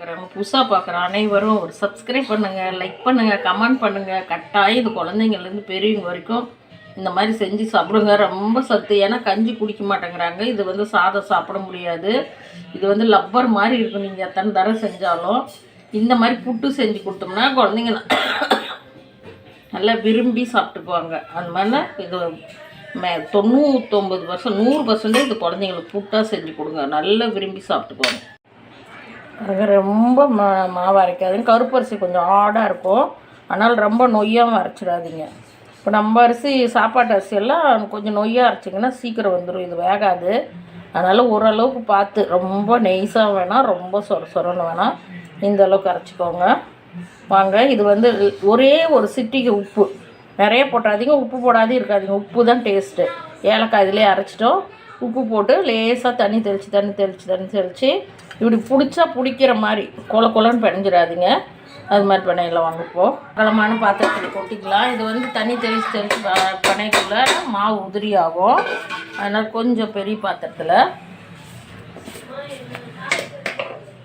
பார்க்குறவங்க புதுசாக பார்க்குற அனைவரும் ஒரு சப்ஸ்கிரைப் பண்ணுங்கள் லைக் பண்ணுங்கள் கமெண்ட் பண்ணுங்கள் கட்டாயம் இது குழந்தைங்கள்லேருந்து பெரியவங்க வரைக்கும் இந்த மாதிரி செஞ்சு சாப்பிடுங்க. ரொம்ப சத்து. ஏன்னா கஞ்சி குடிக்க மாட்டேங்கிறாங்க. இது வந்து சாதம் சாப்பிட முடியாது. இது வந்து லப்பர் மாதிரி இருக்கும். நீங்கள் எத்தனை தடவை செஞ்சாலும் இந்த மாதிரி புட்டு செஞ்சு கொடுத்தோம்னா குழந்தைங்க நல்லா விரும்பி சாப்பிட்டுக்குவாங்க. அந்த மாதிரிலாம் இது மே தொண்ணூத்தொம்பது பர்சன்ட் நூறு பர்சன்டேஜ் இது குழந்தைங்களுக்கு புட்டாக செஞ்சு கொடுங்க. நல்லா விரும்பி சாப்பிட்டுக்குவாங்க. ரொம்ப மா மாவு அரைக்காதுங்க கருப்பரிசி கொஞ்சம் ஆடாக இருக்கும். ஆனால் ரொம்ப நொய்யாகவும் அரைச்சிடாதீங்க. இப்போ நம்ம அரிசி சாப்பாட்டு அரிசி எல்லாம் கொஞ்சம் நொய்யாக அரைச்சிங்கன்னா சீக்கிரம் வந்துடும் இது வேகாது. அதனால் ஓரளவுக்கு பார்த்து ரொம்ப நெய்ஸாக வேணாம் ரொம்ப சொர சொரன்னு வேணாம் இந்த அளவுக்கு அரைச்சிக்கோங்க. வாங்க இது வந்து ஒரே ஒரு சிட்டிக்கு உப்பு. நிறைய போட்டாதீங்க உப்பு போடாதே இருக்காதிங்க. உப்பு தான் டேஸ்ட்டு ஏலக்காய் இதிலே அரைச்சிட்டோம். உப்பு போட்டு லேசாக தண்ணி தெளித்து தண்ணி தெளித்து தண்ணி தெளித்து இப்படி பிடிச்சா பிடிக்கிற மாதிரி கொல கொலன்னு பிணைஞ்சிடாதீங்க. அது மாதிரி பண்ணையில் வாங்கப்போம் அகலமான பாத்திரத்தில் கொட்டிக்கலாம். இது வந்து தண்ணி தெளித்து தெளித்து பண்ணைக்குள்ள மாவு உதிரி ஆகும் அதனால் கொஞ்சம் பெரிய பாத்திரத்தில்.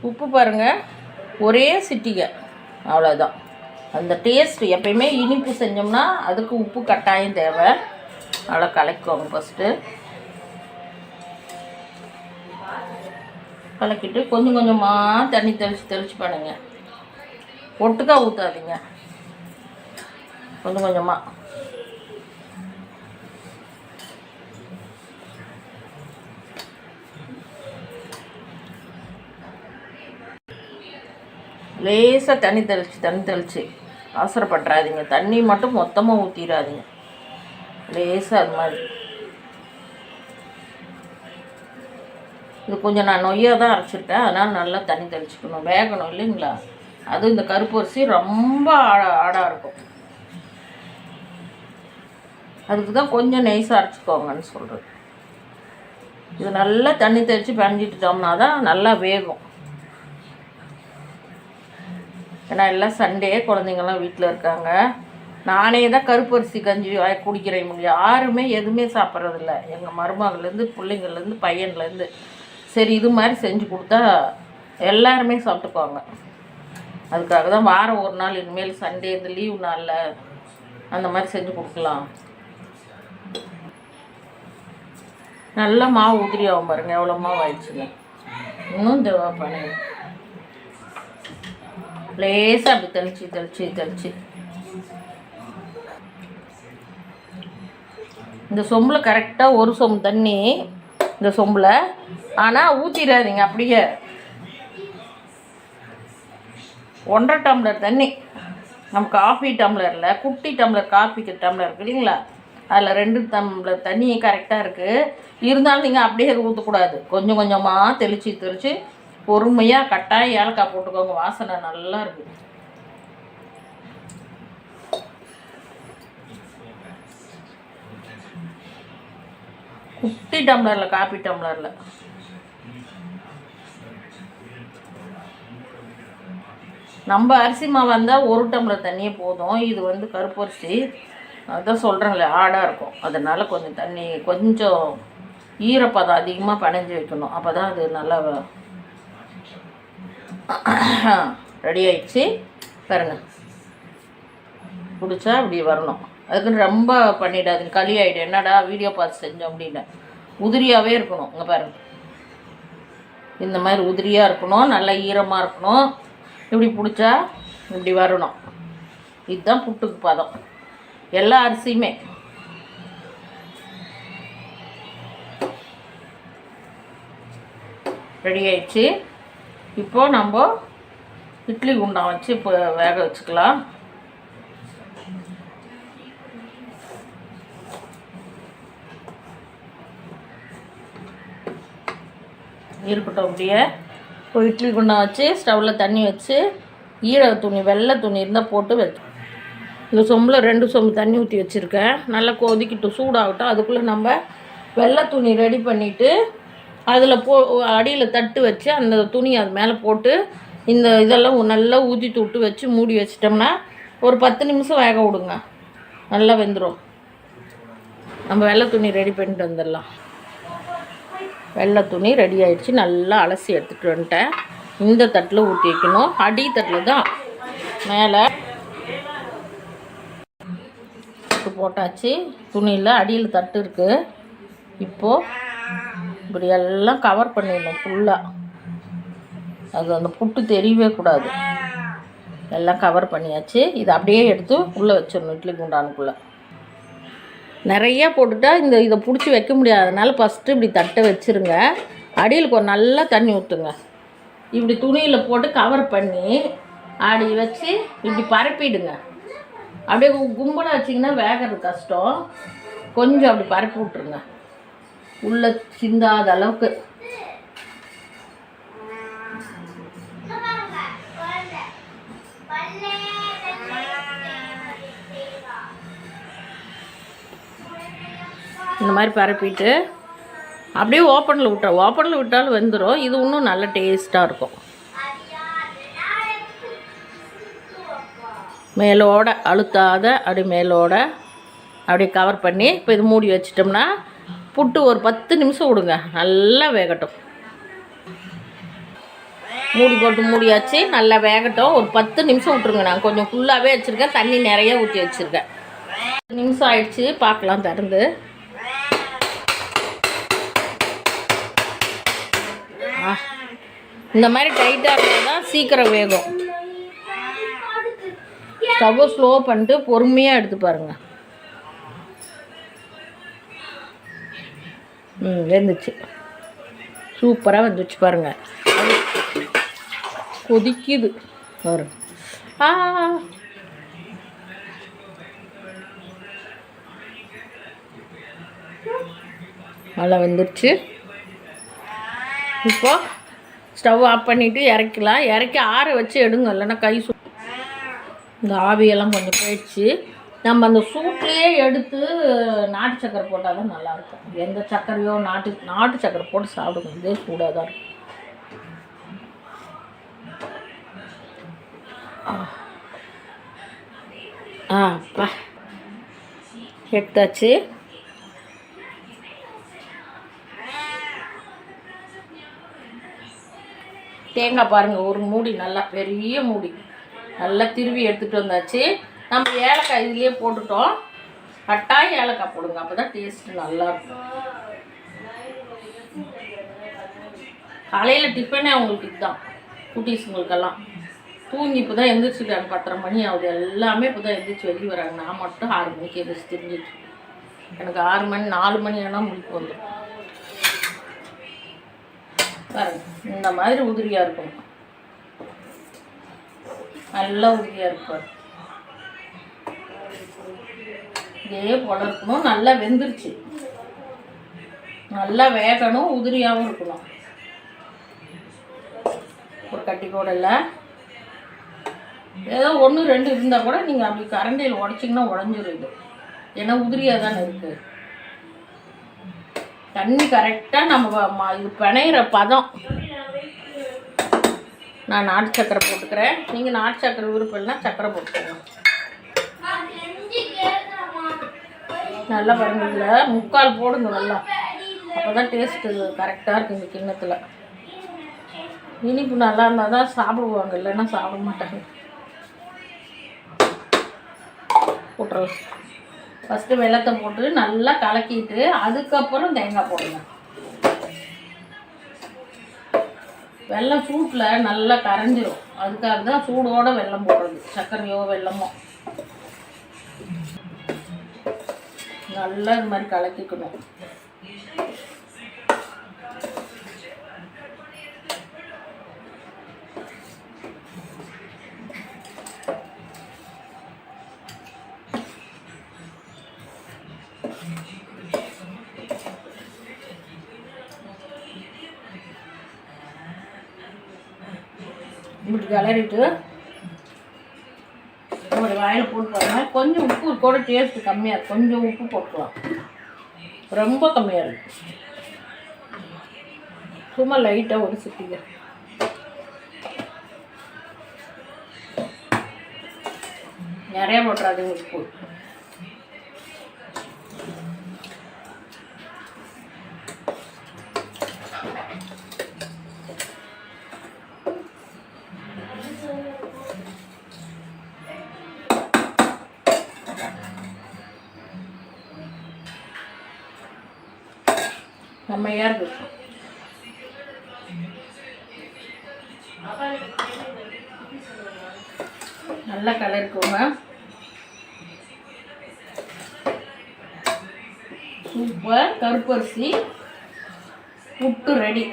உப்பு பாருங்கள் ஒரே சிட்டிகை. அவ்வளோதான் அந்த டேஸ்ட் எப்பயுமே இனிப்பு செஞ்சோம்னா அதுக்கு உப்பு கட்டாயம் தேவை. நல்லா கலக்கிக்கோங்க ஃபஸ்ட்டு கலக்கிட்டு கொஞ்சம் கொஞ்சமாக தண்ணி தெளித்து தெளித்து பண்ணுங்க ஒட்டுக்கா ஊற்றாதீங்க கொஞ்சம் கொஞ்சமாக லேசாக தண்ணி தெளித்து தண்ணி தெளித்து அவசரப்படுறாதீங்க தண்ணி மட்டும் மொத்தமாக ஊற்றிடாதீங்க லேசாக அது மாதிரி. இது கொஞ்சம் நான் நொய்யாக தான் அரைச்சிருக்கேன். அதனால் நல்லா தண்ணி தெளிச்சுக்கணும். வேகணும் இல்லைங்களா? அதுவும் இந்த கருப்பரிசி ரொம்ப ஆடாக இருக்கும். அதுக்கு தான் கொஞ்சம் நெய்ஸாக அரைச்சிக்கோங்கன்னு சொல்கிறது இது நல்லா தண்ணி தெளித்து பிணைஞ்சிட்டுட்டோம்னா தான் நல்லா வேகும். ஏன்னா எல்லாம் சண்டே குழந்தைங்கள்லாம் வீட்டில் இருக்காங்க. நானே தான் கருப்பரிசி கஞ்சி குடிக்கிறேன். முடியும் யாருமே எதுவுமே சாப்பிட்றதில்ல. எங்கள் மருமகள்லேருந்து பிள்ளைங்கள்லேருந்து பையன்லேருந்து சரி இது மாதிரி செஞ்சு கொடுத்தா எல்லாருமே சாப்பிட்டுக்குவாங்க. அதுக்காக தான் வாரம் ஒரு நாள் இனிமேல் சண்டே இந்த லீவ் நாளில் அந்த மாதிரி செஞ்சு கொடுக்கலாம். நல்லா மாவு உதிரி ஆகும் பாருங்க எவ்வளோ மாவு ஆயிடுச்சுங்க. இன்னும் தேவை பண்ணுங்க லேசாக அப்படி தெளிச்சு தெளிச்சு தெளிச்சு. இந்த சொம்பில் கரெக்டாக ஒரு சொம்பு தண்ணி இந்த சொம்பில். ஆனால் ஊற்றிடாதீங்க அப்படியே. ஒன்றரை டம்ளர் தண்ணி. நம்ம காஃபி டம்ளரில் குட்டி டம்ளர் காஃபிக்கு டம்ளர் இருக்கு இல்லைங்களா? அதில் ரெண்டு டம்ளர் தண்ணி கரெக்டாக இருக்குது இருந்தாலும் நீங்கள் அப்படியே ஊற்றக்கூடாது கொஞ்சம் கொஞ்சமாக தெளித்து தெளித்து பொறுமையாக கட்டாயம் ஏலக்காய் போட்டுக்கோங்க. வாசனை நல்லா இருக்குது குட்டி டம்ளரில் காப்பி டம்ளரில். நம்ம அரிசி மாவு வந்தால் ஒரு டம்ளர் தண்ணியே போதும். இது வந்து கருப்பரிசி அதான் சொல்கிறேங்களே ஆடாக இருக்கும். அதனால் கொஞ்சம் தண்ணி கொஞ்சம் ஈரப்பதம் அதிகமாக பனைஞ்சு வைக்கணும். அப்போ தான் அது நல்லா ரெடி ஆயிடுச்சு. பாருங்க. பிடிச்சா இப்படி வரணும். அதுக்குன்னு ரொம்ப பண்ணிடாதுங்க களி ஆகிடும் என்னடா வீடியோ பார்த்து செஞ்சோம் அப்படின்னு. உதிரியாகவே இருக்கணும் இங்கே பாருங்கள் இந்த மாதிரி உதிரியாக இருக்கணும் நல்லா ஈரமாக இருக்கணும். இப்படி பிடிச்சா இப்படி வரணும். இதுதான் புட்டுக்கு பதம். எல்லா அரிசியுமே. ரெடி ஆயிடுச்சு. இப்போது நம்ம இட்லி குண்டான் வச்சு இப்போ வேக வச்சுக்கலாம். இருக்கட்டும் அப்படியே இப்போ இட்லி குண்டான் வச்சு ஸ்டவ்வில் தண்ணி வச்சு ஈர துணி வெள்ளை துணி இருந்தால் போட்டு வச்சு இந்த சொம்பில் ரெண்டு சொம்பு தண்ணி ஊற்றி வச்சுருக்கேன். நல்லா கொதிக்கிட்டு சூடாகட்டும். அதுக்குள்ளே நம்ம வெள்ளை துணி ரெடி பண்ணிவிட்டு அதில் போ அடியில் தட்டு வச்சு அந்த துணி அது மேலே போட்டு இந்த இதெல்லாம் நல்லா ஊற்றி விட்டு வச்சு மூடி வச்சிட்டோம்னா ஒரு பத்து நிமிஷம் வேக விடுங்க. நல்லா வெந்துடும் நம்ம வெள்ளை துணி ரெடி பண்ணிட்டு வந்துடலாம். வெள்ளை துணி ரெடி ஆகிடுச்சு நல்லா அலசி எடுத்துகிட்டு வந்துட்டேன். இந்த தட்டில் ஊற்றி வைக்கணும். அடி தட்டில் தான். மேலே புட்டு போட்டாச்சு. துணியில் அடியில் தட்டு இருக்குது இப்போது இப்படி எல்லாம் கவர் பண்ணிடணும் ஃபுல்லாக அது அந்த புட்டு தெரியவே கூடாது. எல்லாம் கவர் பண்ணியாச்சு. இதை அப்படியே எடுத்து உள்ளே வச்சிடணும் இட்லி குண்டானுக்குள்ளே. நிறையா போட்டுட்டா இந்த இதை பிடிச்சி வைக்க முடியாதனால ஃபஸ்ட்டு இப்படி தட்டை வச்சுருங்க. அடியில் கொஞ்சம் நல்லா தண்ணி ஊற்றுங்க இப்படி துணியில் போட்டு கவர் பண்ணி அடி வச்சு இப்படி பரப்பிடுங்க. அப்படியே கும்பலாக வச்சிங்கன்னா வேகிறது கஷ்டம். கொஞ்சம் அப்படி பரப்பி விட்ருங்க உள்ளே சிந்தாத அளவுக்கு. இந்த மாதிரி பரப்பிட்டு அப்படியே ஓப்பனில் விட்டா ஓப்பனில் விட்டாலும் வந்துடும் இது இன்னும் நல்ல டேஸ்ட்டாக இருக்கும். மேலோட அழுத்தாத அப்படி மேலோட அப்படியே கவர் பண்ணி இப்போ இது மூடி வச்சிட்டோம்னா புட்டு ஒரு பத்து நிமிஷம் விடுங்க. நல்லா வேகட்டும். மூடி போட்டு மூடியாச்சு. நல்லா வேகட்டும். ஒரு பத்து நிமிஷம் விட்ருங்க நான் கொஞ்சம் ஃபுல்லாகவே வச்சுருக்கேன். தண்ணி நிறைய ஊற்றி வச்சுருக்கேன். பத்து நிமிஷம் ஆயிடுச்சு. பார்க்கலாம் திறந்து. இந்த மாதிரி டைட்டாக இருந்தால் தான் சீக்கிரம் வேகும். ஸ்டவ்வை ஸ்லோ பண்ணிட்டு பொறுமையாக எடுத்து பாருங்கள் ம் வெந்துச்சு. சூப்பராக வந்துச்சு பாருங்கள் கொதிக்குது. வரும் ஆ. நல்லா வெந்துருச்சு. இப்போ ஸ்டவ் ஆஃப் பண்ணிவிட்டு இறக்கலாம். இறக்கி ஆற வச்சு எடுங்க. இல்லைன்னா கை சு இந்த ஆவியெல்லாம் கொஞ்சம் போயிடுச்சு. நம்ம அந்த சூட்லேயே எடுத்து நாட்டு சக்கரை போட்டால் தான் நல்லாயிருக்கும். எந்த சர்க்கரையோ நாட்டு நாட்டு சக்கரை போட்டு சாப்பிடுங்க. இதே சூடாக தான் இருக்கும் ஆ அப்பா. எடுத்தாச்சு. தேங்காய் பாருங்கள் ஒரு மூடி நல்லா பெரிய மூடி. நல்லா திருவி எடுத்துகிட்டு வந்தாச்சு. நம்ம ஏலக்காய் இதுலேயே போட்டுட்டோம். கட்டாயம் ஏலக்காய் போடுங்க அப்போ தான் டேஸ்ட்டு நல்லாயிருக்கும் காலையில் டிஃபனே அவங்களுக்கு இதுதான் குட்டீஸுங்களுக்கெல்லாம். தூங்கி இப்போ தான் எந்திரிச்சிருக்காங்க பத்தரை மணி ஆகுது. எல்லாமே இப்போ தான் எழுந்திரிச்சி வெளியே வராங்க. நான் மட்டும் ஆறு மணிக்கு எழுந்திரிச்சு தெரிஞ்சிட்டு எனக்கு ஆறு மணி நாலு மணி ஆனால் முடிப்பு வந்துடும். பாருங்க. இந்த மாதிரி உதிரியாக இருக்கும். நல்லா உதிரியாக இருக்கும் இதே போல இருக்கணும். நல்லா வெந்துருச்சு. நல்லா வேகணும். உதிரியாகவும் இருக்கணும். ஒரு கட்டி கூட இல்லை ஏதோ ஒன்று ரெண்டு இருந்தால் கூட நீங்கள் அப்படி கரண்டியில் உடச்சிங்கன்னா உடஞ்சிருது ஏன்னா உதிரியாக தானே இருக்குது தண்ணி கரெக்டாக நம்ம ம- இது பிணையிற பதம். நான் நாட்டு சக்கரை போட்டுக்கிறேன். நீங்கள் நாட்டு சக்கரை விருப்பம் சக்கரை போட்டுக்கோங்க. நல்லா பாருங்க இதில். முக்கால் போடுங்க நல்லா. அப்போ தான் டேஸ்ட்டு கரெக்டாக இருக்குது இந்த கிண்ணத்தில். இனிப்பு நல்லா இருந்தால் தான் சாப்பிடுவாங்க இல்லைன்னா சாப்பிட மாட்டாங்க. போட்டுறலாம். ஃபஸ்ட்டு வெள்ளத்தை போட்டு நல்லா கலக்கிட்டு அதுக்கப்புறம் தேங்காய் போடுங்க. வெல்லம் சூட்டில் நல்லா கரைஞ்சிரும். அதுக்காக தான் சூடோட வெல்லம் போடுறது. சர்க்கரையோ வெல்லமோ நல்லா இது மாதிரி கலக்கிக்கணும். இப்படி கிளறிட்டு ஒரு வாயில் போட்டு கொஞ்சம் உப்பு கூட டேஸ்ட் கம்மியாக இருக்கும் கொஞ்சம் உப்பு போட்டுக்கலாம். ரொம்ப கம்மியாக இருக்கும் சும்மா லைட்டாக ஒரு சிட்டிங்க நிறையா போட்டுறாதுங்க உப்பு. செம்மையாக இருக்கு நல்லா கலருக்குங்க சூப்பர். கருப்பரிசி புட்டு ரெடி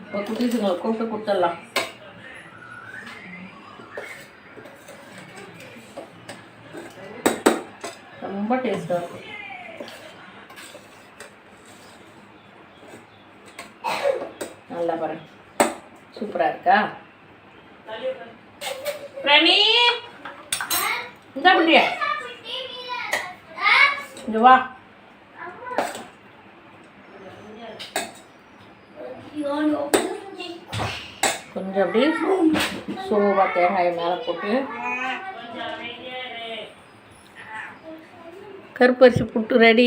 இப்போ குட்டீஸுங்களை கூப்பிட்டு கொடுத்துடலாம். ரொம்ப டேஸ்ட்டாக இருக்கும். நல்லா பாருங்க. சூப்பராக இருக்கா? பிரணி இந்த பிள்ளைய இங்கே வா. கொஞ்சம் அப்படியே சோவா தேங்காயை மேலே போட்டு. கருப்பரிசி புட்டு ரெடி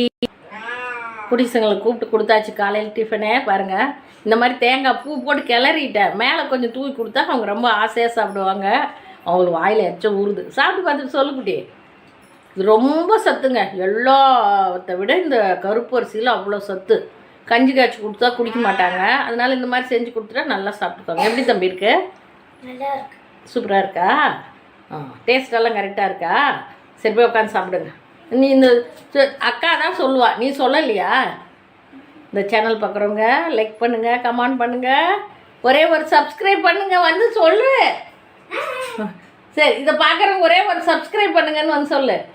குடிசங்களை கூப்பிட்டு கொடுத்தாச்சு காலையில் டிஃபனே பாருங்கள் இந்த மாதிரி தேங்காய் பூ போட்டு கிளறிட்டேன். மேலே கொஞ்சம் தூவி கொடுத்தா அவங்க ரொம்ப ஆசையாக சாப்பிடுவாங்க. அவங்களுக்கு வாயில் எச்ச ஊறுது. சாப்பிட்டு பார்த்துட்டு சொல்லுக்குட்டி இது ரொம்ப சத்துங்க. எல்லாத்தை விட இந்த கருப்பு அரிசியில் அவ்வளோ சத்து. கஞ்சி காய்ச்சி கொடுத்தா குடிக்க மாட்டாங்க. அதனால இந்த மாதிரி செஞ்சு கொடுத்துட்டா நல்லா சாப்பிட்டுக்கோங்க. எப்படி தம்பி இருக்கு? நல்லா இருக்கு. சூப்பராக இருக்கா? ஆ டேஸ்ட் எல்லாம் கரெக்டாக இருக்கா? சரி போய் உட்காந்து சாப்பிடுங்க. நீ இந்த ச- அக்கா தான் சொல்லுவா. நீ சொல்லலையா? இந்த சேனல் பார்க்குறவங்க லைக் பண்ணுங்கள் கமெண்ட் பண்ணுங்கள் ஒரே ஒரு சப்ஸ்கிரைப் பண்ணுங்கள் வந்து சொல்லு. சரி இதை பார்க்குறவங்க ஒரே ஒரு சப்ஸ்கிரைப் பண்ணுங்கன்னு வந்து சொல்லு.